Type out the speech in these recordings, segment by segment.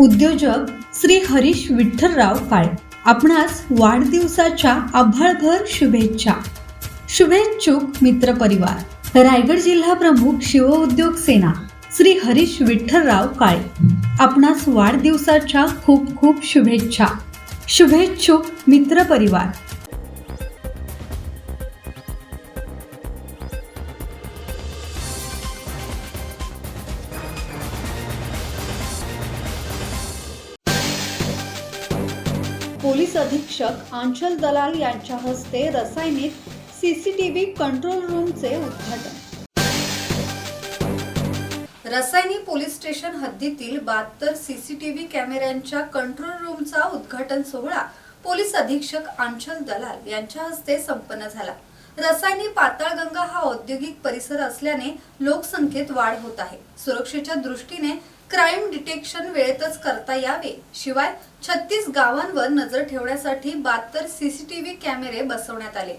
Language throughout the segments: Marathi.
उद्योजक श्री हरीश विठ्ठलराव काळे. आपणास वाढदिवसाच्या आभाळभर शुभेच्छा. शुभेच्छुक मित्र परिवार रायगड जिल्हा प्रमुख शिवउद्योग सेना श्री हरीश विठ्ठलराव काळे. आपणास वाढदिवसाच्या खूप खूप शुभेच्छा. शुभेच्छुक मित्र पोलीस अधीक्षक आंचल दलाल यांच्या हस्ते रसायनिक सीसीटीव्ही कंट्रोल रूमचे उद्घाटन. रसायनी पोलीस स्टेशन हद्दीतील बहात्तर सीसीटीव्ही कॅमेऱ्यांच्या कंट्रोल रूमचा उद्घाटन सोहळा पोलीस अधीक्षक आंचल दलाल यांच्या हस्ते संपन्न झाला. रसायनी पाताळगंगा हा औद्योगिक परिसर असल्याने लोकसंख्येत वाढ होत आहे. सुरक्षेच्या दृष्टीने क्राईम डिटेक्शन वेळेतच करता यावे. शिवाय छत्तीस गावांवर नजर ठेवण्यासाठी बहात्तर सीसीटीव्ही कॅमेरे बसवण्यात आले.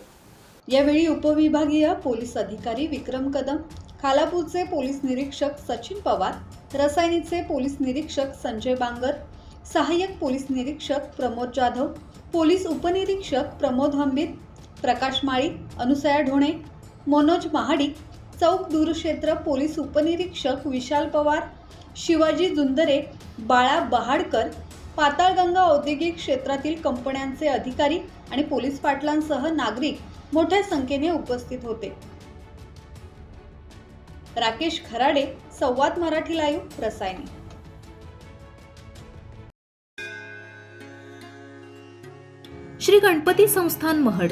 यावेळी उपविभागीय पोलीस अधिकारी विक्रम कदम खालापूरचे पोलीस निरीक्षक सचिन पवार रसायनीचे पोलीस निरीक्षक संजय बांगर सहाय्यक पोलीस निरीक्षक प्रमोद जाधव पोलीस उपनिरीक्षक प्रमोद हंबीर प्रकाश माळी अनुसया ढोणे मनोज महाडिक चौक दूरक्षेत्र पोलीस उपनिरीक्षक विशाल पवार शिवाजी जुंदरे बाळा बहाडकर पाताळगंगा औद्योगिक क्षेत्रातील कंपन्यांचे अधिकारी आणि पोलीस पाटलांसह नागरिक मोठ्या संख्येने उपस्थित होते. राकेश खराडे संवाद मराठी लाईव्ह रसायनी. श्री गणपती संस्थान महड.